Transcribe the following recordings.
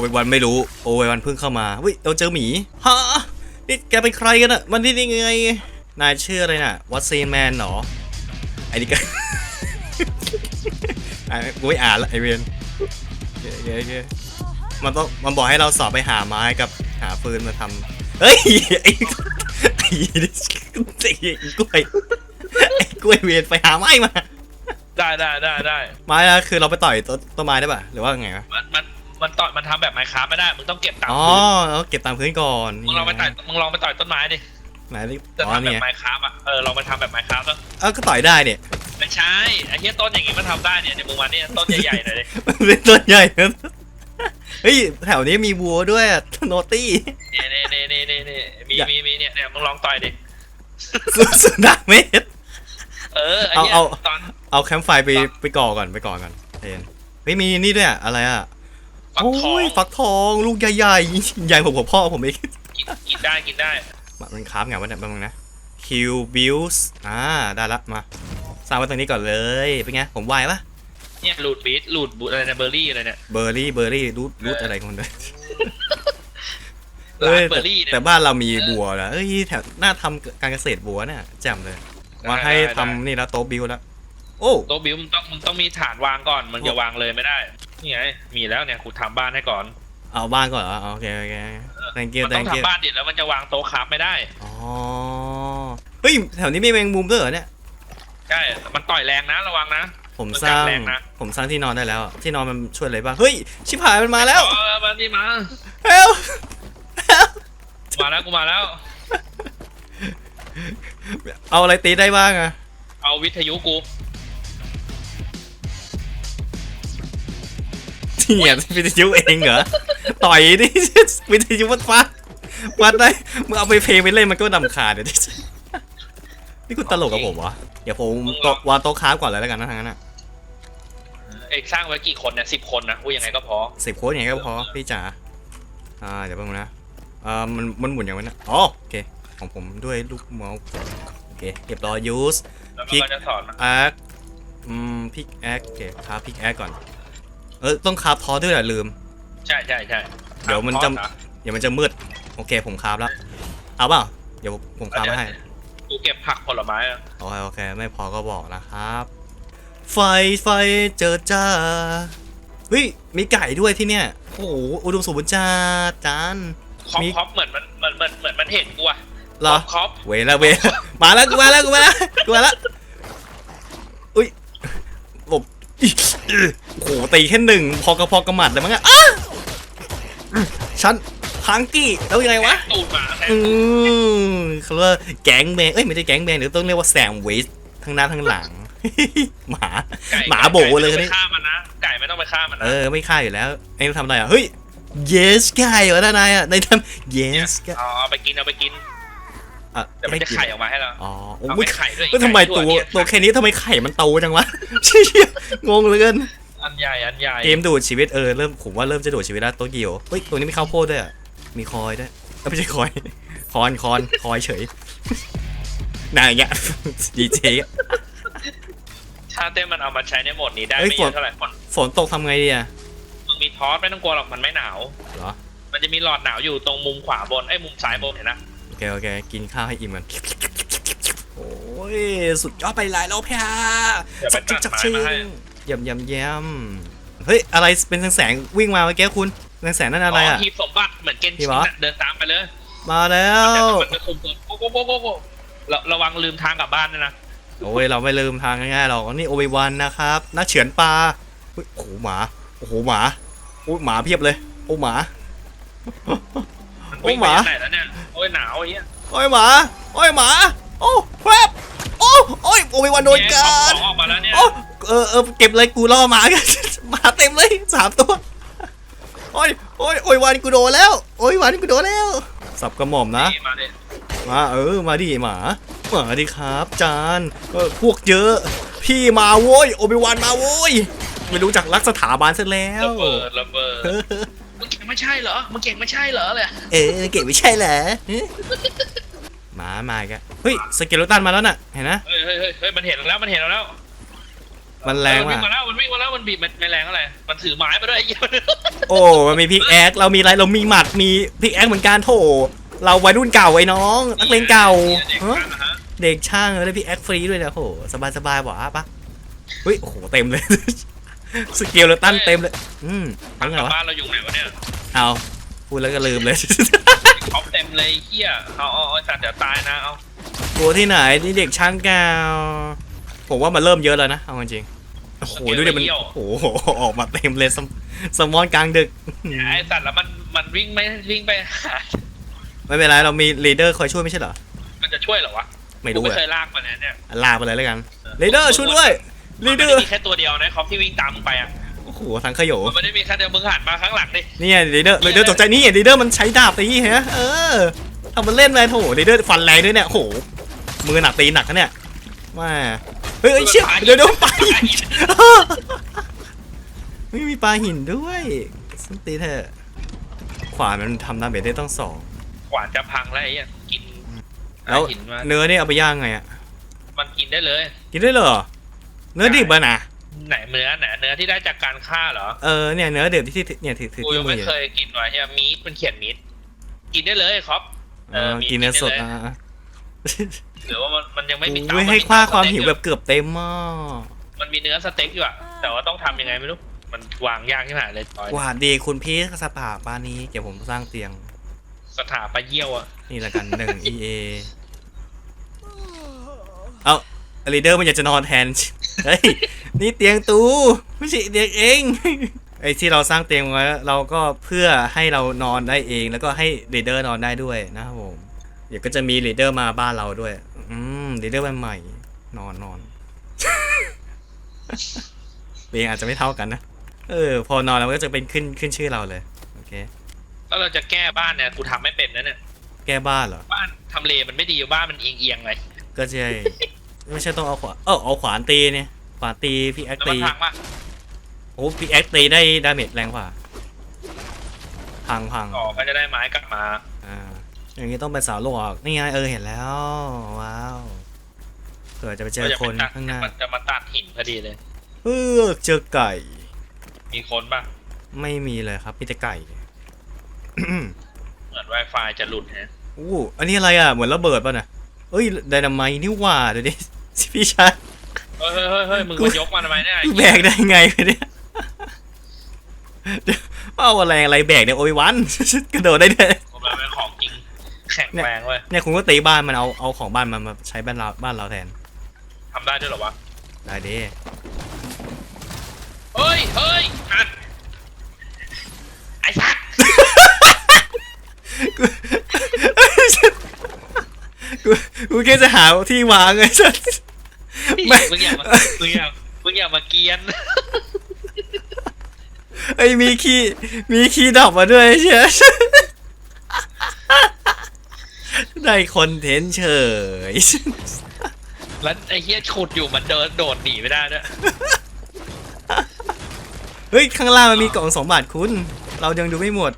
เววันไม่รู้โอเววันเพิ่งเข้ามาเฮ้ยเราเจอหมีฮะนี่แกเป็นใครกันอะมันที่นี่ไงนายชื่ออะไรน่ะวัตซีนแมนเหรอไอ้นี่ก็อะกูไม่อ่านละไอเวนโอเคโอเคโอเคมันต้องมันบอกให้เราสอบไปหาไม้กับหาฟืนมาทำเฮ้ยไอ้ไอ้ไอ้กล้วยไอ้กล้วยเวียนไปหาไม้มาได้ได้ได้ได้ไม้คือเราไปต่อยต้นต้นไม้ได้ป่ะหรือว่าไงวะมันมัน มันต่อยมันทำแบบไมค้าไม่ได้ มึงต้องเก็บตามอ๋อพื้นเราเก็บตามพื้นก่อนมึงลองไปต่อยมึงลองไปต่อยต้นไม้ดิ ไหนดิจะอ๋อทำแบนี่บไงไมค้าอะ เออลองไปทำแบบไมค้าแล้วเออก็ต่อยได้เนี่ย ไม่ใช่ไอ้เหี้ยต้นอย่างงี้มันทำได้เนี่ยในมึงมาเนี่ยต้นใหญ่ๆหน่อยดิมันเป็นต้นใหญ่นะเฮ้ยแถวนี้มีวัวด้วยอะโนตี้ เนี่ยเนี่ยเนี่ยเนี่ยเนี่ยเนี่ยมีอย่ามี มีเนี่ยเนี่ยมึงลองต่อยดิ สุสุนัขเมดเออไอ้เหี้ยเอา ตอน เอาแคมป์ไฟไปไปก่อก่อนไปก่อก่อนเอ็นเฮ้ยมีนี่ด้วยอะอะไรอะ ฟักทองโยฟักทองลูกใหญ่ๆใหญ่ผมกับพ่อผมเอง กินกินได้กินได้มันคราฟไงวะเนี่ยแป๊บนึงนะคิวบิลส์อ่าได้ละมาสร้างไว้ตรงนี้ก่อนเลยเป็นไงผมไหวปะเนี่ยลูดบีทลูดบูอะไรนะเบอร์รี่อะไรเนี่ยเบอร์รี่เบอร์รี่รูทรูทอะไรของมันด้วยร้านเอ้ยเบอร์รี่เนี่ย แต่บ้านเรามีบัวแล้วเอ้ยแถวน่าทำการเกษตรบัวเนี่ยแจ่มเลย มาให้ทำนี่แล้วโต๊ะบิวแล้วโอ้ โต๊ะบิวมึงต้องมึงต้องมีฐานวางก่อนมึงจะวางเลยไม่ได้ นี่ไง มีแล้วเนี่ยกูทำบ้านให้ก่อนเอาบ้านก่อนเหรอโอเคโอเค thank you มันต้อง thank you ทำบ้านดิแล้วมันจะวางโต๊ะคราฟไม่ได้ อ๋อเฮ้ยแถวนี้มีแมงมุมด้วยเหรอเนี่ย ใช่ มันต่อยแรงนะระวังนะ ผมมันสร้างกัดแรงนะ ผมสร้างที่นอนได้แล้วที่นอนมันช่วยอะไรบ้างเฮ้ยชิบหายมันมาแล้วเออมานี่มา เฮลมาแล้วกูมาแล้ว เอาอะไรตีได้บ้างอะเอาวิทยุกู เนี่ยวิทยุเองเหรอ ต่อยดิวิทยุวัดฟ้าวัดได้ มึงเอาไปเพลงไปเล่นมันก็ดำคาญเดี๋ยวดินี่คุณตลกกับผมวะเดี๋ยวผมโต๊ะวางโต๊ะค้าฟก่อนเลยแล้วกันนะทางนั้นอะเอกสร้างไว้กี่คนเนี่ยสิบคนนะกูยังไงก็พอสิบโค้ดอย่างเงี้ยก็พอพี่จ๋าอ่าเดี๋ยวแป๊บนึงนะอ่ามันมันหมุนอย่างนั้นนะอ๋อโอเคของผมด้วยลูกเมาส์โอเคเรียบร้อยยูสแล้วพลิมันกก็จะสอนมาแอคอืมพิกแอคโอเคคาพิกแอคก่อน เออต้องคาบทอด้วยแหละลืม ใช่ใช่ใช่เดี๋ยวมันจะพร้อเดี๋ยวมันจะมืด โอเคผมคาบแล้ว เอาเปล่าเดี๋ยวผมคาบมาให้ กูเก็บผักผลไม้อะโอเคโอเค ไม่พอก็บอกนะครับ ไฟไฟเจอจ้าเฮ้ยมีไก่ด้วยที่เนี่ย โอ้โหอุดมสมบูรณ์จ้าจานคอปมีคอปเหมือนมันเหมือนเหมือนเหมือนมันเห็นกูอะเหรอคอปเวรแล้วเวรมาแล้วกูมาแล้วกูมาแล้วกูมาแล้วอุ้ยหลบอิ๊ะ โอ้โหตีแค่หนึ่งพอกระพอกระหมัดเลยมั้งอะอ้าฉันพังกี้แล้วยังไงวะตูดหมาแทนอืมเขาเรียกว่าแก๊งแบงเอ้ยไม่ใช่แก๊งแบงหรือต้องเรียกว่าแซมวิชทั้งหน้าทั้งหลัง หมาไก่หมาโบเลยไก่คนไม่นี้ต้องไปฆ่ามันนะไก่ไม่ต้องไปฆ่ามันเอนะอไม่ฆ่าอยู่แล้วไอ้ทำอะไรอะเฮ้ย yes ไก่เหรอนายอะนายทำ yes ไก่เอาเอาไปกินเอาไปกิน อะเดี๋ยวมันจะไข่ออกมาให้เราอ๋อโอ้เอายไปไข่ด้วยเฮ้ยทำไมไก่ตัวเนี่ยตัวแค่นี้ทำไมไข่มันโตจังวะเชี่ยงงเหลือเกินอันใหญ่อันใหญ่เกมดูดชีวิตเออเริ่มผมว่าเริ่มจะดูดชีวิตแล้วโตเกียวเฮ้ยตัวนี้มีข้าวโพดด้วยอะมีคอยด้วยเอ้ยไม่ใช่คอยคอนคอนคอยเฉยนายอย่างเงี้ยดีเจถ้าเต้นมันเอามาใช้ในโหมดนี้ได้เอ้ยไม่เยฝนอะเท่าไหร่ฝนฝนตกทำไงดีอะมึงมีทอสไม่ต้องกลัวหรอกมันไม่หนาวเหรอมันจะมีหลอดหนาวอยู่ตรงมุมขวาบนไอ้ยมุมซ้ายบนเห็นนะโอ เคโอเคกินข้าวให้อิ่มกันโอ้ยสุดยอดไปหลายแล้วพี่ฮะเดี๋ยวไปจัตักดจักไม้ชิงมาให้ยำยำยำเฮ้ยอะไรเป็นแสงๆวิ่งมาเมื่อกี้คุณแสงๆนั่นอะไรอะหีบสมบัติเหมือนเกนหีชิบเหรอนอะเดินตามไปเลย มาแล้วมันจะคุมตัวโป๊ะโป๊ะโป๊ะโป๊ะโป๊ะระระวังลืมทางกลับบ้านด้วยนะโอ้ยเราไม่ลืมทางง่ายๆหรอกนี่โอเววันนะครับนักเฉือนปลาเฮ้ยโอ้โหหมาโอ้โหหมาโอ้ยหมาเพียบเลย โอ้หมามัน โอ้วิ่งหไปมายังไหนแล้วเนี่ยโอ้ยหนาวไอ้เหี้ยโอ้ยหมาโอ้ยหมาโอ้แฟบโอ้โอ้ยโอเววันโดนกัขนองออกมาแล้วเนี่ยโอ้เออเออเก็บเลยกูล่อหมากันหมาเต็มเลยสามตัวโอ้ยโอ้ยโอ้ยวันกูโดนแล้วโอ้ยวันกูโดนแล้วสับกระหม่อมนะนี่มาดิมาเออมาดิหมามาดิครับจานเออพวกเยอะพี่มาโว้ยโอบิวันมาโว้ยไม่รู้จักรักสถาบันซะแล้วระเบิดระเบิด มึงเก่งไม่ใช่เหรอ มึงเก่งไม่ใช่เหรอเลยเออเก่งไม่ใช่เหรอฮะหมามาอีกแล้วเฮ้ยสเกเลตันมาแล้วน่ะเห็นนะเฮ้ยเฮ้ยเฮ้ยเฮ้ยมันเห็นเราแล้วมันเห็นเราแล้วเอมันแรงมันวิ่ว่ะงมาแล้วมันวิ่งมาแล้วมันบีบมันไม่แรงอะไรมันถือไม้มาด้วยไอ้เหี้ยโอ้มันมีพิกแอคเรามีอะไรเรามีหมัดมีพิกแอคเหมือนกันโถเราวัยรุ่นเก่าไอ้น้องนักเลงเก่าเด็กฮะช่างอะฮะเด็กช่างเลยพิกแอคฟรีด้วยนะโหสบายสบายๆหวะปะเฮ้ยโอ้โหเต็มเลย สเกลเราตั้นเต็มเลย อืมทางตั้งไงวะบ้านเราอยู่ไหนวะเนี่ยเอาพูดแล้วก็ลืมเลย เขาเต็มเลยไอ้เหี้ยเอาเอาเอาสัตว์เดี๋ยวตายนะเอากลัวที่ไหนนี่เด็กช่างเก่าผมว่ามันเริ่มเยอะแล้วนะเอาจริงๆโอ้โหดูดิมันโอ้โหออกมาเต็มเลยสมสมอนกลางดึก ไอ้สัตว์แล้วมันมันวิ่งไม่วิ่งไปหาไม่เป็นไรเรามีลีดเดอร์คอยช่วยไม่ใช่เหรอมันจะช่วยเหรอวะไม่กูรู้ไม่อะเคยลากมันนะเนี่ยลาไปเลยแล้วกันลีดเดอร์ช่วยด้วย ลีมันดเดไม่อได้ร์มีแค่ตัวเดียวนะคอมที่วิ่งตามมึงไปอะโอ้โหทั้งขยโย มันไม่ได้มีแค่เดียวมึงหันมาข้างหลังดินี่ไงลีดเดอร์ลีดเดอร์ตกใจนี่ลีดเดอร์มันใช้ดาบตีฮะเออทำมันเล่นเลยโถลีดเดอร์ฟันแรงด้วยเนี่ยโอ้โหมือหนักตีหนักนะเนี่ยว่าเฮ้ยเฮ้ยเชี่ยเดี๋ยวเดี๋ยวไปไม่มีปลาหินด้วยส้นตีนเถอะขวานมันทำดาเมจได้ต้องสองขวานจะพังแล้วไอ้เหี้ยกินแล้วหินมาเนื้อนี่เอาไปย่างไงอะมันกินได้เลย กินได้เหรอ เนื้อดิบอะนะไหนเนื้อไหนเนื้อที่ได้จากการฆ่าเหรอเออเนี่ยเนื้อดิบที่ที่เนี่ยถือถือกูที่ยังมืไม่อเคยกินว่ะเฮียมีดมันเขียนมีดกินได้เลยครับเออกินเนื้อสดนะหรือว่ามันมันยังไม่มีเตาไม่นให้มีค่าเตความสเต็กหิวอยู่แบบเกือบเต็มมากมันมีเนื้อสเต็กอยู่อะแต่ว่าต้องทำยังไงไม่รู้มันวางยากที่ไหนเลยจอยหวานดีคุณพี่สถาปานี้เดี๋ยวผมสร้างเตียงสถาปะเยี่ยวอะนี่ละกันหนึ่ง EA เอาลีเดอร์มันอยากจะนอนแทน เฮ้ยนี่เตียงตูไม่ใช่เตียงเองไอ้ที่เราสร้างเตียงไว้เราก็เพื่อให้เรานอนได้เอง แล้วก็ให้ลีเดอร์นอนได้ด้วยนะครับผมเดี๋ยวก็จะมีลีดเดอร์มาบ้านเราด้วย อืมลีดเดอร์ใหม่ๆนอนนอนเตียงอาจจะไม่เท่ากันนะเออ พอนอนแล้วก็จะเป็นขึ้นขึ้นชื่อเราเลยโอเคแล้วเราจะแก้บ้านเนี่ยกูทำไม่เป็นนะเนี่ยแก้บ้านเหรอบ้านทำเลมันไม่ดีบ้านมันเอียงเอียงๆเลยก็ใช่ ไม่ใช่ต้องเอาขวานเออเอาขวานตีเนี่ยขวานตีพี่แอคแล้วมัตีนพังปะโอ้พี่แอคตีได้ดาเมจแรงกว่า พังพังอ๋อก็จะได้ไม้กลับมา อ่าอย่างนี้ต้องเป็นสาวโลกนี่ไงเออเห็นแล้วว้าวเผื่อจะไปเจอก็จะคไปนตัดข้างหน้ามันจะมาตัดหินพอดีเลย เออเจอไก่ มีคนปะไม่มีเลยครับมีแต่ไก่ เหมือน Wi-Fi จะหลุดฮะ อู้อันนี้อะไรอะ เหมือนระเบิดป่ะน่ะเอ้ยไดนาไมต์นี่หว่าเดี๋ยว นี้พี่ชายเฮ้ยเฮ้ยเฮ้ยเฮ้ยมึงกูมายกมาทำไมเนี่ยไอ้แบเหี้ยกได้ไงวะเนี่ยเดี๋ยวเอาอะไรอะไรแบกเนี่ยโอ้ยวันกระโดดได้ด้วยผมมันเป็นของจริงแข็งแรงเว้ยเนี่ยคุณก็ตีบ้านมันเอาเอาของบ้านมันมาใช้บ้านเราบ้านเราแทนทำได้ด้วยเหรอวะได้ดิเฮ้ยเฮ้ยอัดไอ้สัตว์กูกูแค่จะหาที่วางไงสัส ไม่ มึงอย่ามามึงอย่ามึงอย่ามาเกรียน ไอ้ยมีคีย์มีคีย์ดอกมาด้วยเชียได้คอนเทนต์เฉย แล้วไอ้เหี้ยขุดอยู่มันเดินโดดหนีไม่ได้ด้วยเฮ้ย ข้างล่างมันมีกล่องสมบัติคุณ เรายังดูไม่หมด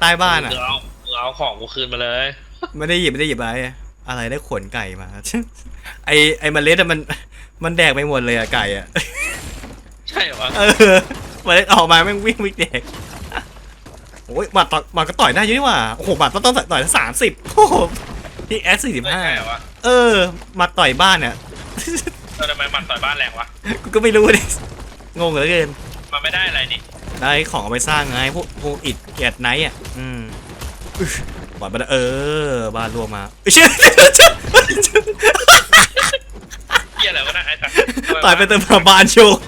ใต้บ้านอะ มึงเอามึงเอาของกูคืนมาเลย ไม่ได้หยิบไม่ได้หยิบอะไร อะไรได้ขนไก่มา ไอไอเมล็ดอะมันมันแดกไปหมดเลยอะไก่อะใช่เหรอวะเออเมล็ดออกมาแม่งวิ่งวิ่งแดกโอ้ยหมาต่อยหมาก็ต่อยได้อยังนี่หว่าโอ้โหหมาต้องต้องต่อยสามสิบโอ้โหพี่แอสสี่สิบไม่ห้าใช่เหรอวะเออหมาต่อยบ้านเนี่ยเออทำไมมันต่อยบ้านแรงวะกูก็ไม่รู้ดิงงเหลือเกินมันไม่ได้อะไรนี่ได้ของเอาไปสร้างไงพวกพวกอิดเกียรไนท์อะอืมอึ๊ยบาดบ้านเออบ้านรวมมาเอ้ยเชี่ย เหี้ยอะไรวะนะไอ้สัตว์ตายไปเติมมาบานโชก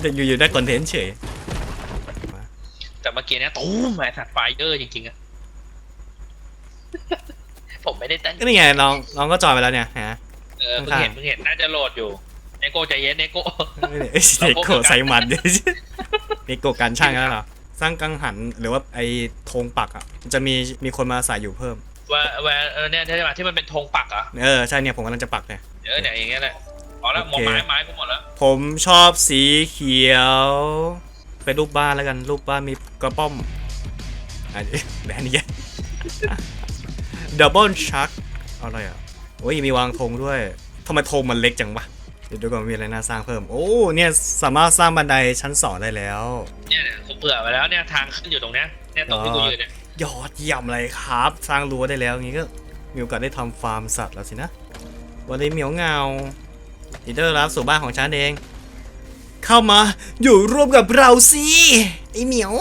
แต่อยู่ๆได้คอนเทนต์เฉยแต่เมื่อกี้เนี่ยตู้มไอ้สัตว์ไฟเออร์จริงๆอะผมไม่ได้ตั้งก็นี่ไงน้องน้องก็จอยไปแล้วเนี่ยฮะเออเพิ่งเห็นเพิ่งเห็นน่าจะโหลดอยู่เนโกใจเย็นเนโกเอ้ยเด็กโกใส่หมันเด็กโกกันช่างแล้วเหรอสร้างกังหันหรือว่าไอ้ธงปักอะจะมีมีคนมาใส่อยู่เพิ่ม ว่าว่าเออเนี่ยที่มาที่มันเป็นธงปักเหรอะเออใช่เนี่ยผมกำลังจะปักเนี่ย เออเนี่ยอย่างเงี้ยแหละพอแล้วหมโอดเค ไม้ไม้กูหมดแล้วผมชอบสีเขียว เป็นรูปบ้านแล้วกัน รูปบ้านมีกระป้อมอันนี้แบรนด์นี้ดับเบิลชักอะไรอะโอ้ยมีวางธงด้วยทำไมธงมันเล็กจังวะเดี๋ยวดูก่อนมีอะไรน่าสร้างเพิ่ม โอ้เนี่ยสามารถสร้างบันไดชั้นสองได้แล้ว เนี่ยเนี่ยกูเผื่อไปแล้วเนี่ยทางขึ้นอยู่ตรงเนี้ยเนี่ยตรงที่กูยืนเนี่ย ยอดเยี่ยมเลยครับ สร้างรั้วได้แล้วงี้ก็มีโอกาสได้ทำฟาร์มสัตว์แล้วสินะ วันนี้เหมียวเงาลีเดอร์รับสู่บ้านของฉันเอง เข้ามาอยู่ร่วมกับเราสิไอเหมียว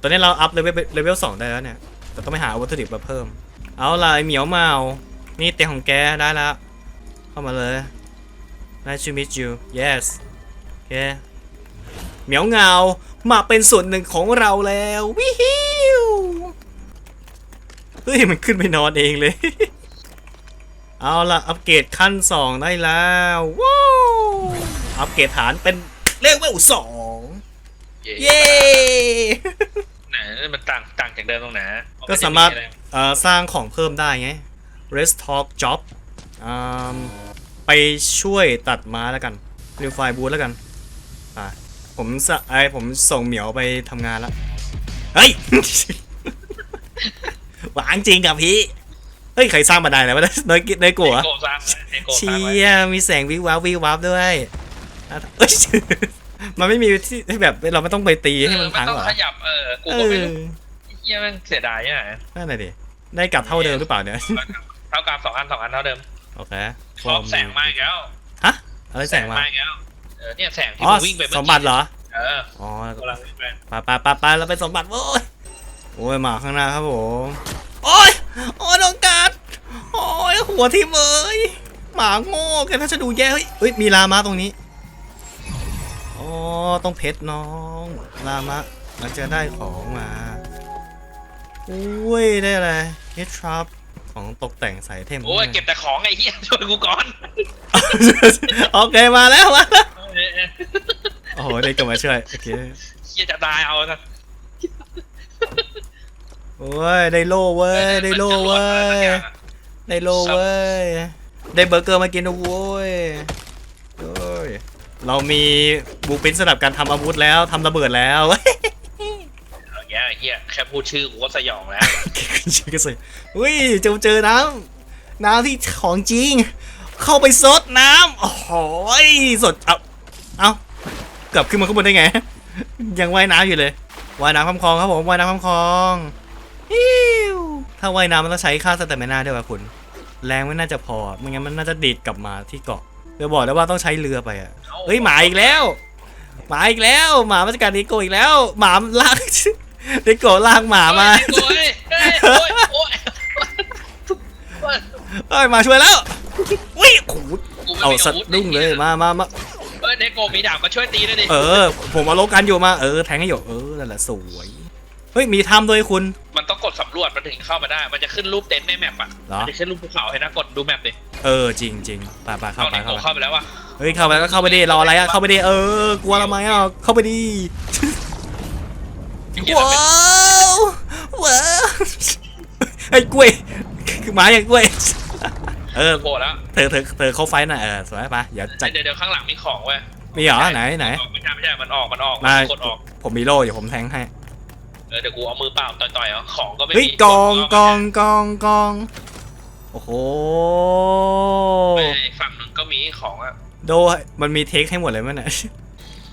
ตอนนี้เราอัพเลเวลเลเวลสองได้แล้วเนี่ย แต่ต้องไปหาวัตถุดิบมาเพิ่ม เอาล่ะไอเหมียวเมา นี่เตียงของแกได้แล้ว เข้ามาเลย Nice to meet you yes โอเคเหมียวเงามาเป็นส่วนหนึ่งของเราแล้ว วิฮิว เฮ้ยมันขึ้นไปนอนเองเลย เอาล่ะอัปเกรดขั้น 2 ได้แล้วว้าวอัปเกรดฐานเป็นเลเวลสองเย้เย้ไหนมันต่างต่างจากเดิมตรงไหนก็สามารถเอ่อสร้างของเพิ่มได้ไง Rest Talk Job อืมไปช่วยตัดม้าแล้วกัน New File Boot แล้วกันอะผมสะไอผมส่งเหมียวไปทำงานแล้วเฮ้ย หวางจริงกับพี่ เฮ้ย ใครสร้างบันไดแล้ววะเนยเนยกัวเนโกะสร้างเนโกะสเชีร้างไว้ยมีแสงวิววับวิววับด้วยอะเอ้ยมันไม่มีที่ที่แบบเราไม่ต้องไปตีให้มันพังเออเหรอต้องขยับเออกูเอก็ไม่อรู้เฮียแมันเสียดายเนี่ยนั่นแหละดิได้กลับเท่าเดิมหรือเปล่าเนี่ยเท่ากับสองอันสองอันเท่าเดิมโอเคชอบแสงมาอีกแล้วฮะอะไรแสงมาอีกแล้วเออเนี่ยแสงที่อ๋อมึงวิ่งไปเมื่อสกี้มบัติเหรอเอออ๋อกำลังวิ่งไปไปไปไปไปเราไปสมบัติโว้ย โอ้ยหมาข้างหน้าครับผมโอ้ยโอ้ยน้องกัดโอ้ยหัวที่เมยหมาโง่แกถ้าจะดูแย่เฮ้ยเฮ้ยมีลามาตรงนี้อ๋อต้องเพชรน้องลามะมันจะได้ของมาอุ้ยได้อะไรเฮดทรัพของตกแต่งใส่เทมโอ้ยเก็บแต่ของไอ้เหี้ยช่วยกูก่อนโอเคมาแล้วมาแล้วเออเออโอ้โหได้กลับมาช่วยโอเคเหี้ยจะตายเอานะ โอ้ยได้โล่เว้ยได้โล่เว้ยได้โลเว้ยได้เบอร์เกอร์มากินนะเว้ยโอ้ยเรามีบูปินสำหรับการทำอาวุธแล้วทำระเบิดแล้วเอาแย่ไอ้เหี้ยแค่พูดชื่อกูก็สยองแล้วชื่อก็สิอุ้ยเจอเจอน้ำน้ำที่ของจริง เข้าไปซดน้ำโอ้โหยสดเอาเอาเกือบขึ้นมาข้างบนได้ไง ยังว่ายน้ำอยู่เลยว่ายน้ำข้ามคลองครับผมว่ายน้ำข้ามคลอง ฮิวถ้าว่ายน้ำมันต้องใช้ค่าสเตมินาด้วยว่ะคุณ แรงไม่น่าจะพอไม่งั้นมันน่าจะดีดกลับมาที่เกาะเดี๋ยวบอกได้ว่าต้องใช้เรือไปอะเฮ้ยหมาอีกแล้ว หมาอีกแล้ว หมามาจากการดิโกอีกแล้ว หมาลากดิโกลากหมามาโอ้ยโอ้ยโอ้ยโอ้ยเอ้ยมาช่วยแล้วอุ้ยโอ้โหกูไม่เอามีสัอาตวุธว์ดุ้งเลยมามามาเออเนโกะมีดาบก็ช่วยตีด้วยดิ เออ ผมเอาโลกันอยู่มา เออ แทงให้อยู่ เออ นั่นแหละสวย เฮ้ยมีถ้ำด้วยคุณ มันต้องกดสำรวจมันถึงเข้ามาได้ มันจะขึ้นรูปเต็นท์ในแมปอะเหรอ มันจะขึ้นรูปภูเขาให้นะกดดูแมปดิเออจริงจริงไปไปเข้าเอาไปเนเข้าโกะไปเข้าไปแล้ววะเฮ้ยเข้าไปก็เข้าไปดิรออะไรอะเข้าไปดิเออกลัวทำไมอะเข้าไปดิไอ้เหี้ยว้ามันเป็นวว้าวไอ้กล้วยคือหมาอย่างกล้วย เออโผล่แล้วเธอเธอเธอเข้าไฟท์หน่อยเออสวยปะเดี๋ยวจัดเดี๋ยวเดี๋ยวข้างหลังมีของเว้ยมีเหรอไหนไหนไม่ใช่ไม่ใช่มันออกมันออกมากดออกผมมีโล่เดี๋ยวผมแทงให้เออเดี๋ยวกูเอามือเปล่าต่อยๆเอาของก็ไม่เฮ้ยมีกองกองกองกองโอ้โหไปฝั่งนึงก็มีของอะโดมันมีเทคให้หมดเลยมั้ยเนี่ย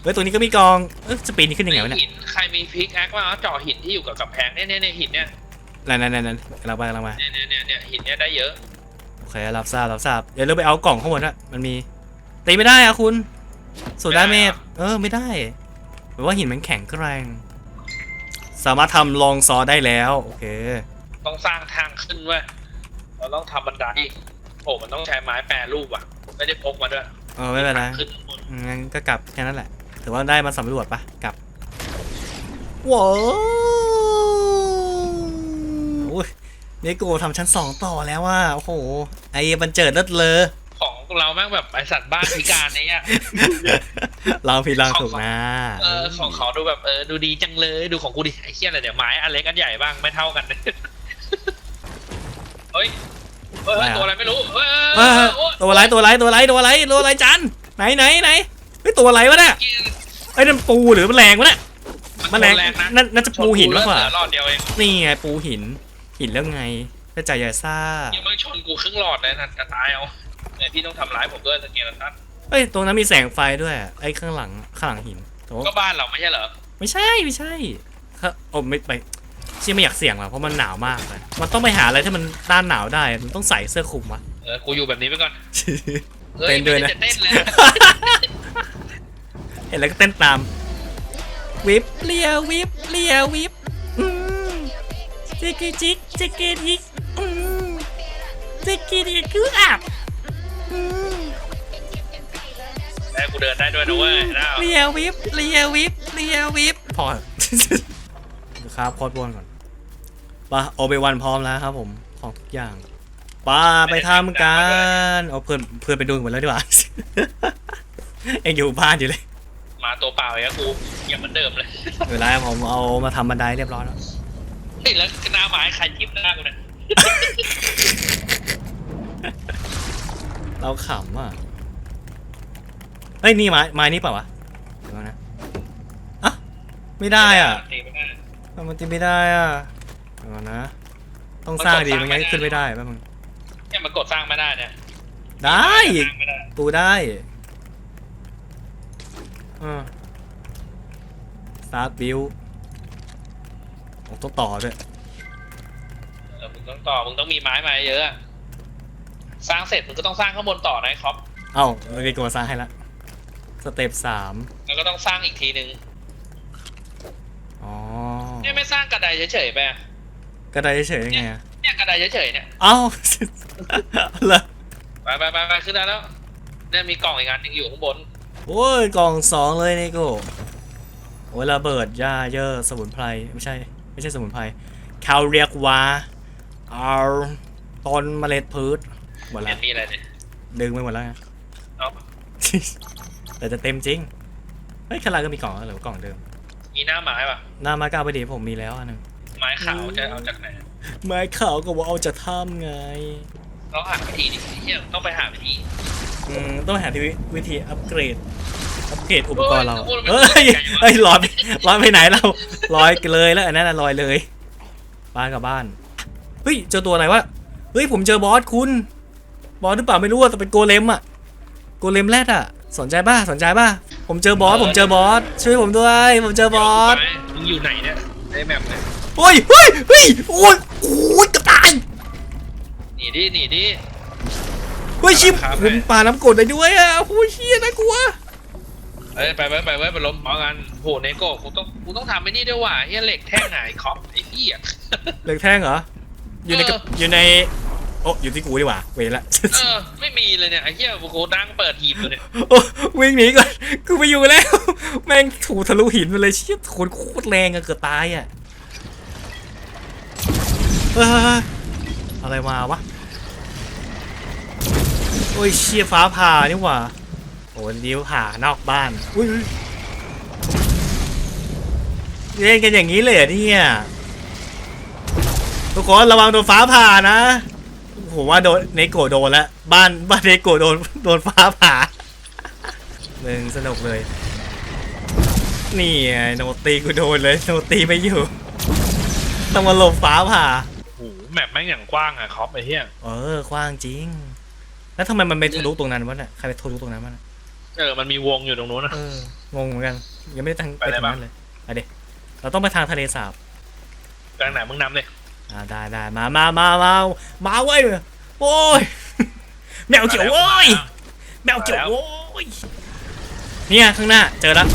เฮ้ยตรงนี้ก็มีกองเอ้ยจะปีนขึ้นยังไงวะเนี่ยหินใครมีพิกแอคบ้างเอาเจาะหินที่อยู่กับกำแพงเนี่ยเนี่ยเนี่ยหินเนี่ยนั่นนั่นนั่นนั่นเราไปเรามาเนี่ยเนี่ยเนี่ยเนี่ยหินเนี่ยได้เยอะโอเครับทราบรับทราบเดี๋ยวเราไปเอากล่องข้างบนอะมันมีตีไม่ได้อะคุณสูดดาเมจเออไม่ได้หรือว่าหินมันแข็งแกร่ง สามารถทำลองซอได้แล้วโอเคต้องสร้างทางขึ้นเว้ยเราต้องทำบันไดโอ้มันต้องใช้ไม้แปรรูปอะไม่ได้พกมาด้วยเออไม่เป็นไรขึ้นข้างบนงั้นก็กลับแค่นั้นแหละถือว่าได้มาสำรวจปะกลับว้าวอุ้ยนี่กูทำชั้นสองต่อแล้วว่าโอ้โหไอ้บันเจิดเลิศเลอของ เราแม่งแบบไอสัตว์บ้านพิการเนี่ยเราผิดลางถูกนะเออของเขาดูแบบเออดูดีจังเลยดูของกูดิไอ้เหี้ยอะไรเดี๋ยวไม้อันเล็กอันใหญ่บ้างไม่เท่ากันเฮ้ยเฮ้ยเฮ้ยตัวอะไรไม่รู้เฮ้ยเอเฮ้ยอเฮ้ยโอ๊ยตัวอะไรตัวอะไรตัวอะไรตัวอะไรตัวอะไรจันไหนไหนไหนเฮ้ยตัวอะไรวะเนี่ยไอ้ยนั่นปูหรือแมลงวะเนี่ยแมลงแรงนะนั่นน่าจะปูหินมากกว่าชนเหลือรอดเดียวเองนี่ไงปูหินหินแล้วไงถ้าใจใหญ่ซ่ายังไม่ชนกูครึ่งหลอดเลยนะจะตายเอา เนี่ยพี่ต้องทำร้ายผมด้วยสเกลตันเอ้ยตรงนั้นมีแสงไฟด้วยไอ้ข้างหลังข้างหลังหินแต่ว่าก็บ้านเราไม่ใช่เหรอไม่ใช่ไม่ใช่ครับโอ้ไม่ไปเชี่ยไม่อยากเสี่ยงว่ะเพราะมันหนาวมากเลยมันต้องไปหาอะไรที่มันต้านหนาวได้มันต้องใส่เสื้อคลุมวะ เออกูอยู่แบบนี้ไปก่อนฮ้เต้นด้วยนะ ไม่ไจะเต้นเลยเห็นแล้วก็เต้นตาม วิบเลียววิบเลียววิบอืมจิกกจิกจิกกจิกอืมจิกกจิกคืออับ อืมแต่กูเดินได้ด้วยนะเว้ยนะเลียววิบเลียววิบเลียววิบพอ ครับโคตรวนก่อนปะโอเบวันพร้อมแล้วครับผมของทุกอย่างป้าไปทำกันเอาเพื่อนเพื่อนไปดูหมดแล้วดีกว่า เองอยู่บ้านอยู่เลย มาตัวเปล่าอย่างกูยังเหมือนเดิมเลยเวลาผมเอามาทำบันไดเรียบร้อยแล้วเฮ้ยแล้วหน้าไม้ใครทิ่มหน้ากูเนี่ย เราขำอะเฮ้ยนี่ไม้ไม้นี่เปล่าวะเดี๋ยวก่อนนะอะไม่ได้อะตีไม่ได้ทำมันตีไม่ได้อะเดี๋ยวก่อนนะ ต้องสร้างดีไม่งั้นขึ้นไม่ได้แป๊บนึงเนี่ยมันกดสร้างไม่ได้เนี่ยได้สร้างไม่ได้ปูได้อ่าสตาร์ทบิวต้องต่อด้วยเออมึงต้องต่อมึงต้องมีไม้มาเยอะอะ สร้างเสร็จมึงก็ต้องสร้างข้างบนต่อนะไอ้ครอปเอ้าเราดีกว่าสร้างให้ละสเต็ปสามแล้วก็ต้องสร้างอีกทีนึงอ๋อเนี่ยไม่สร้างกระไดเฉยๆไปอะกระไดเฉยๆยังไงอะเนี่ยกระไดเฉยๆเนี่ยเอ้า เหรอไปไปไปไปขึ้นได้แล้วเนี่ยมีกล่องอีกอันหนึงอยู่ข้างบนโอ้ยกล่องสองเลยนี่กูโอ้ยระเบิดหญ้าเยอะสมุนไพรไม่ใช่ไม่ใช่สมุนไพรเขาเรียกว่าเอาต้นเมล็ดพืช หมดเห็ละนมีอะไรเนี่ยดึงไปหมดแล้วไงเอาแต่จะเต็มจริง เฮ้ยคาราก็มีกล่องแล้วเหรือกล่องเดิม มีหน้าไม้ป่ะหน้ามาก้าไปดีผมมีแล้วอันหนึงไม้ขาวจะเอาจากไหนไม้ขาวก็ว่าเอาจะทำไง เราหาวิธีดิเฮียต้องไปหาวิธี อืมต้องหาที่วิธีอัปเกรด อัปเกรดอุปกรณ์เราโอ้เฮ้ยยเฮ้ยลอยไปลอยไปไหนเราลอยเลยแล้วอันนั้นน่ะลอยเลยบ้านกับบ้าน เฮ้ยเจอตัวอะไรวะ เฮ้ยผมเจอบอสคุณ บอสหรือเปล่าไม่รู้อะแต่เป็นโกเลมอะโกเลมแรดอะสนใจป่ะสนใจป่ะผมเจอบอสผมเจอบอสช่วยผมด้วยผมเจอบอสไปมึงอยู่ไหนเนี่ยในแมปเนี่ยเฮ้ยเฮ้ยเฮ้ยโอ้ยโอ้ยกระตายหนีดิหนีดิเฮ้ยชิบครับผมปาน้ำกรดได้ด้วยอะโอ้ยเฮียน่ากลัวเอ้ยไปไว้ไปไว้ไปล้มเอากันโหเนโก้กูต้องกูต้องทำไอ้นี่ด้วยว่ะเฮียเหล็กแท่งไหนคอปไอ้เหี้ยเหล็กแท่งเหรออยู่ในกระเอออยู่ใน โอ้อยู่ที่กูดีกว่า เวรละเออ ไม่มีเลยเนี่ยไอ้เหี้ยกูนั่งเปิดหีบอยู่เนี่ยโอ้วิ่งหนีก่อนกูไปอยู่แล้ว แม่งถูทะลุหินไปเลยเชี่ยโคตรโคตรแรงอะเกือบตายอะเอ้ยอะไรมาวะ โอ้ยเชี่ยฟ้าผ่านี่หว่าโอ้ยนิ้วผ่านอกบ้านอุ้ยอุ้ยเล่นกันอย่างนี้เลยเหรอเนี่ยทุกคนระวังโดนฟ้าผ่านะ ผมว่าโดนเนโกะโดนแล้วบ้านบ้านเนโกะโดนโดนฟ้าผ่าหนึ่งสนุกเลย นี่ไงโนตีกูโดนเลยโนตีไม่อยู่ต้องมาหลบฟ้าผ่าโอ้โหแมปแม่งอย่างกว้างอะคอปไอ้เหี้ยเออกว้างจริง แล้วทำไมมันไปทะลุตรงนั้นวะเนี่ยใครไปทะลุตรงนั้นวะเนี่ยเออมันมีวงอยู่ตรงนู้นนะ เอองงเหมือนกัน ยังไม่ได้ตั้งไปไปเลยตรงนั้นเลยไปเด็เราต้องไปทางทะเลสาบกลางไหนมึงนำเลยอ่า ได้ได้มามามามามาเว้ยโอ้ยแมวเขียวโว้ยแมวเขียวโว้ยเนี่ยข้างหน้าเจอแล้ว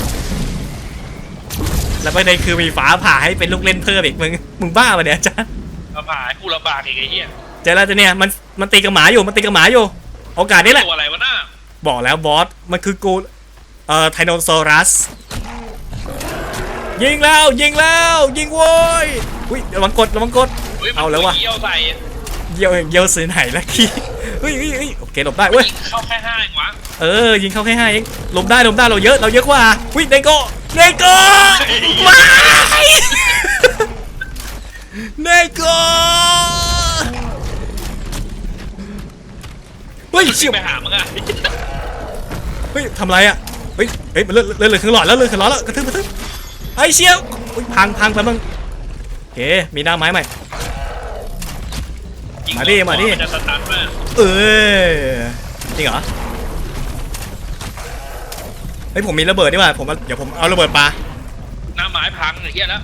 แล้วประเด็นคือมีฟ้าผ่าให้เป็นลูกเล่นเพิ่มอีกมึงมึงบ้าปะเนี่ยอาจ๊ะมาผ่าให้กูลำบากอีกไอ้เหี้ยเจอแล้วจ้ะเนี่ยมันมันตีกับหมาอยู่มันตีกับหมาอยู่ โอกาสนี้แหละตัวอะไรวะน่าบอกแล้วบอสมันคือกูเอ่อไทโนซอรัสยิงแล้วยิงแล้วยิงโว้ยอุ้ยระวังกดระวังกด ฮ้ยมันเอาแล้ววะเยี่ยวใส่เยี่ยวเยี่ยวซื้อไหนละขี้เฮ้ยเฮ้ยเฮ้ยโอเคหลบได้เว้ยยิงเข้าแค่ห้าเองวะเออ ยิงเข้าแค่ห้าเองหลบได้หลบได้เราเยอะเราเยอะกว่าวิเนโกเนโกไม่เนโกเฮ้ยเชี่ยวไปหามึงอะเฮ้ยทำไรอะเฮ้ยเฮ้ยมันเลื่อนเลื่อนเลยขึ้นหลอดแล้วเลื่อนขึ้นหลอดแล้วกระทืบกระทืบไอ้เชี่ยวอุ๊ยพังพังไปมึงโอเคมีหน้าไม้ใหม่ มาดิมาดิ นจะสตาร์ทมากเออจริงเหรอฮ้ยผมมีระเบิดดีกว่าผมเอาเดี๋ยวผมเอาระเบิดปาหน้าไม้พังไอ้เหี้ยแล้ว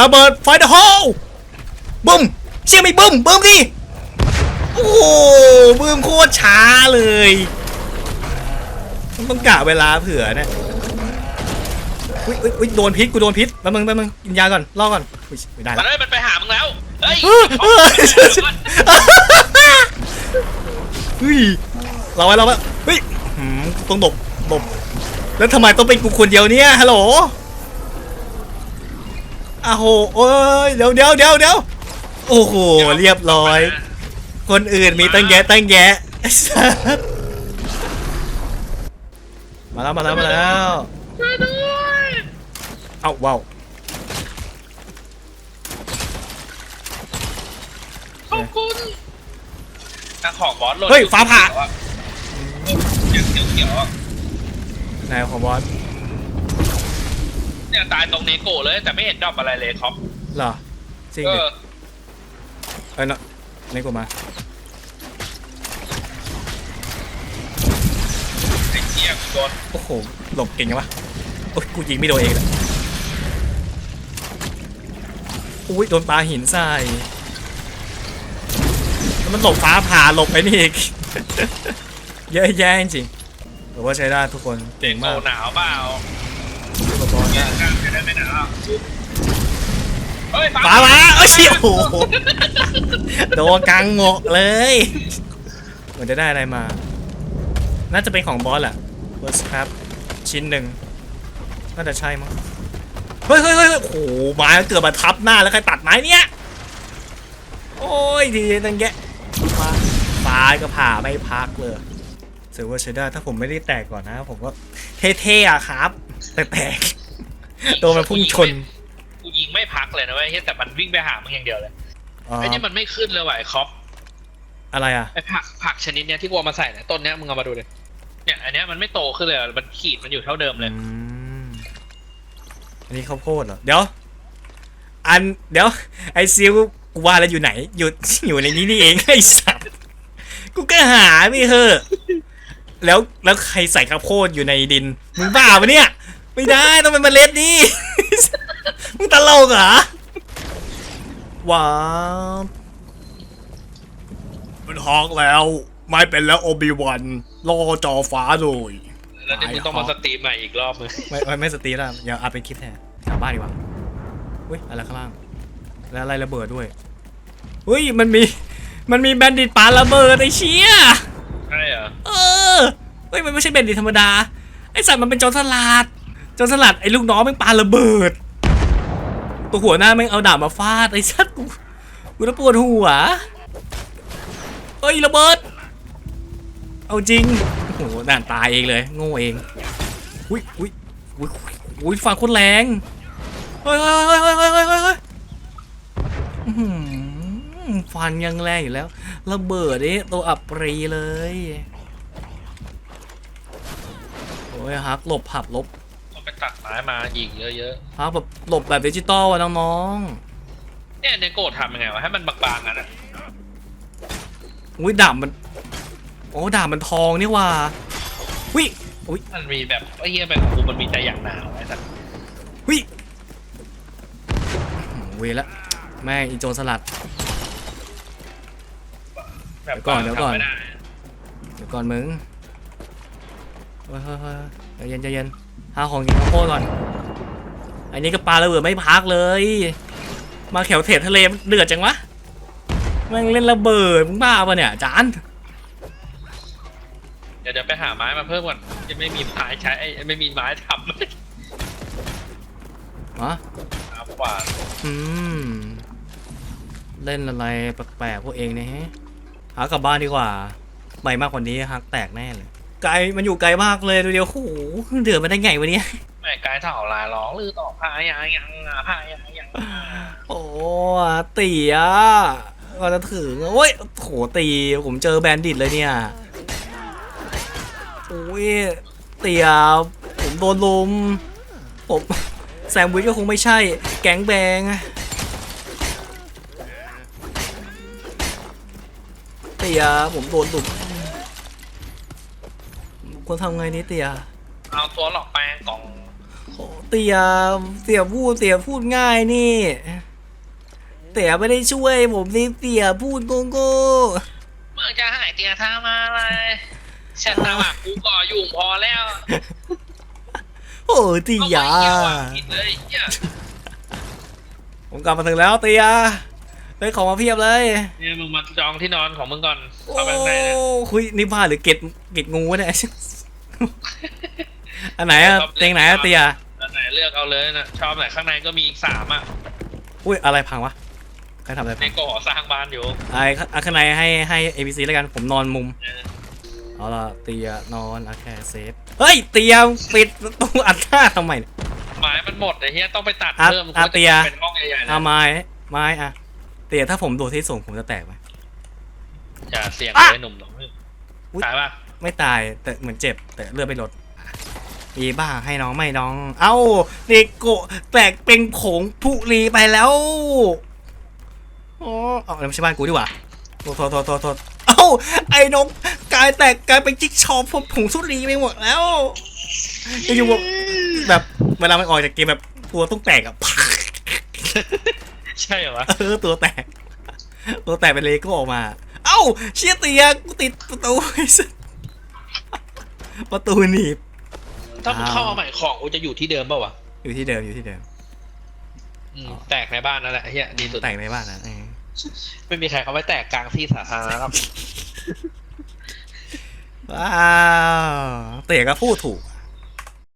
ระเบิดไฟเดอะโฮลบึ้มเชี่ยไม่บึ้มบึ้มดิโอ้โหบึ้มโคตรช้าเลยมันต้องกะเวลาเผื่อเนี่ยอุ้ยอุ้ยอุ้ยโดนพิษกูโดนพิษแป๊บมึงแป๊บมึงกินยาก่อนรอก่อนอุ้ยไม่ได้มันละเอ้ยมันไปหามึงแล้ว เฮ้ยเออเออเฮ้ยเราไว้เราไว้เฮ้ยหืมต้องหลบหลบแล้วทำไมต้องเป็นกูคนเดียวเนี่ยฮัลโหลอ้าวโหเอ้ยเดี๋ยวเดี๋ยวเดี๋ยวเดี๋ยวโอ้โหเรียบร้อย คนอื่นมีตั้งแยะตั้งแยะไอ้สัสมาแล้วมาแล้วมาแล้วช่วยด้วยเอ้าว้าว อบคุณทางของบอสหล่นเฮ้ยฟ้าผ่า เขียวเขียวเขียวอะนายของบอสเนี่ยตายตรงเนโกะเลย แต่ไม่เห็นดรอปอะไรเลยครับเหรอจริงเอดิอเอ้ยเนาะนี่กูมา ไอ้เหี้ยกูโดนโอ้โห หลบเก่งจังวะโอ้ยกูยิงไม่โดนเองเลยอุ้ย โดนปลาหินใส่แล้ว มันหลบฟ้าผ่าหลบไปนี่อีก เยอะแยะจริงๆแต่ว่าใช้ได้ทุกคนเก่งโตมากหนาวเปล่าอุปกรณ์เนี่ได้ยจะได้ไม่หนาวเฮ้ยฟ้ามาเอ้ยเชี่ยโอ้โหโดนกลางหมกเลย เหมือนจะได้อะไรมา น่าจะเป็นของบอสแหละเบิร์สครับ ชิ้นหนึ่งน่าจะใช่มั้งเฮ้ยเฮ้ยเฮ้ยโอ้โหไม้เกือบมาทับหน้าแล้วใครตัดไม้เนี่ย โอ้ยดีตั้งแยะมาตายก็ผ่าไม่พักเลยเสือว่าใช้ได้ถ้าผมไม่ได้แตกก่อนนะ ผมก็เท่ๆอะครับ แต่แตกโดนมันพุ่งชนกูยิงไม่พักเลยนะเว้ยเฮ้ยแต่มันวิ่งไปหามึงอย่างเดียวเลยอ๋อไอ้นี่มันไม่ขึ้นเลยว่ะไอ้คอปอะไรอะไอ้ผักผักชนิดเนี้ยที่กูเอามาใส่เนี่ยต้นเนี้ยมึงเอามาดูเลยเนี่ยอันเนี้ยมันไม่โตขึ้นเลยอะมันขีดมันอยู่เท่าเดิมเลยอืมอันนี้ข้าวโพดเหรอเดี๋ยว อันเดี๋ยว ไอซิลกูว่าแล้วอยู่ไหนอยู่อยู่ในนี้นี่เองไอสัตว์ กูก็หาไม่เถอะแล้วแล้วใครใส่ข้าวโพดอยู่ในดินมึงบ้าปะเนี่ย ไม่ได้ต้องเป็นเมล็ดดิมึงตลกเหรอว้าวมันฮอกแล้ว ไม่เป็นแล้วโอบิวันรอจอฟ้าเลยแล้วเดี๋ยวมึงต้องมาสตรีมใหม่อีกรอบมึงไม่ไม่ไม่สตรีมแล้วอย่าเอาเป็นคลิปแทนกลับบ้านดีกว่าอุ้ยอะไรข้างล่าง แล้วอะไรระเบิดด้วยอุ้ยมันมี มันมีแบนดิตปาระเบิดไอ้เชี่ยใช่เหรอเออเฮ้ยมันไม่ใช่แบนดิตธรรมดาไอ้สัตว์มันเป็นโจรสลัดโจรสลัดไอ้ลูกน้องแม่งปาระเบิด ตัวหัวหน้าแม่งเอาดาบมาฟาดไอ้สัตว์กูกูจะปวดหัวเอ้ยระเบิด เอาจริงโอ้โหด่านตายเองเลยโง่เองอุ้ยอุ้ยอุ้ยอุ้ยฟันโคนแรงเฮ้ยเฮ้ยเฮ้ยเฮ้ยเฮ้ย ฟันยังแรงอยู่แล้ว ระเบิดนี่ตัวอับปรีเลย โอ้ยฮักหลบหับหลบต้องไปตัดไม้มาอีกเยอะฮักแบบหลบแบบดิจิตอลอะน้องๆเนี่ยเนโกะทำยังไงวะให้มันบางๆอะนะๆอุ้ยดาบมัน โอ้ดาบมันทองนี่หว่าวิอุ้ยมันมีแบบไอ้เหี้ยแบบของกูมันมีแต่อย่างหนาวไอ้สัสวิเวรละแม่งอีโจรสลัด แบบเดี๋ยวก่อนเดี๋ยวก่อน ทำไม่ไเดี๋ยวก่อนมึงเฮ้ยเฮ้ยเฮ้ยใจเย็นใจเย็นหาของกินข้าวโพดก่อน อันนี้ก็ปลาระเบิดไม่พักเลย มาแถวเทศทะเลมันเดือดจังวะแม่งเล่นระเบิดมึงบ้าปะเนี่ยจานเดี๋ยวเดี๋ยวไปหาไม้มาเพิ่มก่อนยังไม่มีไม้ใช้ไอ้ไม่มีไม้ทำฮะเอากว่าอืม เล่นอะไรแปลกๆพวกเองเนี่ยฮะ หากลับบ้านดีกว่าไปมากกว่านี้ฮักแตกแน่เลยไกลมันอยู่ไกลมากเลยดูเดียวโอ้โหเดือดมาได้ไงวะเนี่ยแม่กายเท่าลายร้องลือต่อพายยังยังอะพายยังยังอะโอ้ตีอะก่อนจะถึงโอ้ยโหตีผมเจอแบนดิตเลยเนี่ยโอ้ยเตียผมโดนลุมผมแซมวิชก็คงไม่ใช่ แก๊งแบง เตียผมโดนลุมควรทำไงนี่เตียเอาตัวหลอกไปกล่องโอ้เตียเตียพูดเตียพูดง่ายนี่ เตียไม่ได้ช่วย ผมนี่เตียพูดโกโก้เมื่อจะหายเตียท่ามาอะไรฉันตาหลักกูก่ออยู่พอแล้วโอ้เตีเอายไปเกี่ยวอะผิดเลยเหี้ยผมกลับมาถึงแล้วเตีย ได้ของมาเพียบเลยเนี่ยมึงมาจองที่นอนของมึงก่อนโอ้เข้าไปข้างในเลยคุยนี่บ้าหรือเกตเกตงูวะเนี่ย อันไหนอะเตียงไหนอะเตียอันไหนเลือกเอาเลยนะชอบไหนข้างในก็มีอีกสามอะอุ้ยอะไรพังวะใครทำอะไรในพังก่อสร้างบ้านอยู่ไอ้ข้างข้างในให้ให้ ABC แล้วกันผมนอนมุม เออเอาละเตียนอนโอเคเซฟเฮ้ย เตียปิดประตูอัดหน้าทำไมเนี่ย ไม้มันหมดไอ้เหี้ยต้องไปตัดอะเพิ่มอะกูจะเตีย เป็นห้องใหญ่ๆเลยเอาไม้ไม้อะ เตียถ้าผมโดดที่สูงผมจะแตกไหม อย่าเสี่ยงอะเลยหนุ่มหรอกอุ๊ย ตายป่ะไม่ตายแต่เหมือนเจ็บแต่เลือดไม่ลดอีบ้าให้น้องไม่น้อง เอ้าเด็กโกะแตกเป็นผงผู้รีไปแล้วอ๋อเอาแล้วไม่ใช่บ้านกูดีกว่าโทษโทษโทษโทษโทษเอ้าไอ้นกกลายแตกกลายเป็นจิ๊กชอว์ผงสุรีไปหมดแล้วอยู่ๆแบบแบบเวลามันออกจากเกมแบบตัวต้องแตกอะ ใช่เหรอวะเออตัวแตก ตัวแตกเป็นเลโก้ออกมา เอ้า เชี่ยเตียกูติดประตูไอ้สัสประตูหนีบ ถ้ามึงอ้าวเข้ามาใหม่ของกูจะอยู่ที่เดิมเปล่าวะอยู่ที่เดิมอยู่ที่เดิม อืมอ๋อแตกในบ้านนั่นแหละเฮียดีสุด แตกในบ้านนะเออไม่มีใครเขาไปแตกกลางที่สาธารณะหรอกว้าวเตียก็พูดถูก